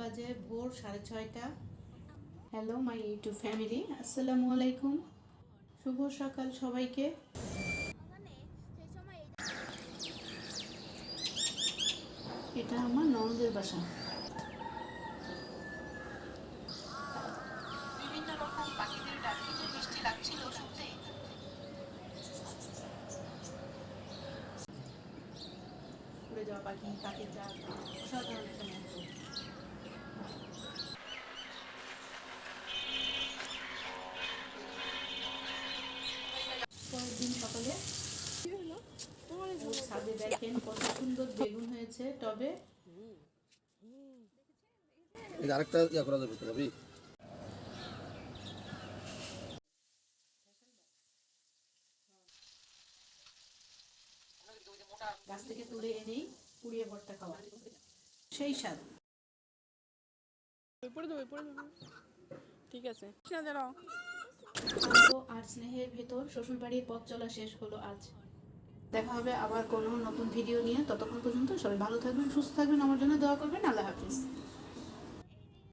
বাজে ভোর সাড়ে ছয়টা। হ্যালো মাই ইউটিউব ফ্যামিলি আসসালামু আলাইকুম। শুভ সকাল সবাইকে। এটা আমার ননদের বাসা। বিভিন্ন রকম পাখিদের ডাকে যে মিষ্টি লাগছিল শুনতে। উড়ে যাওয়া পাখি কাকের ডাক অসাধারণ একটা পরের দিন সকালে ছাদে দেখেন কত সুন্দর বেগুন হয়েছে টবে। আরেকটা ইয়া করা যাবে তো গাছ থেকে তুলে এনেই পুড়িয়ে ভর্তা খাওয়া। সেই স্বাদ। পড়ে দেবে পড়ে দেবে ঠিক আছে। না দাঁড়াও। আর স্নেহের ভেতর শ্বশুরবাড়ির পথ চলা শেষ হলো আজ। দেখা হবে আবার কোনো নতুন ভিডিও নিয়ে। ততক্ষণ পর্যন্ত সবাই ভালো থাকবেন, সুস্থ থাকবেন। আমার জন্য দোয়া করবেন। আল্লাহ হাফিজ।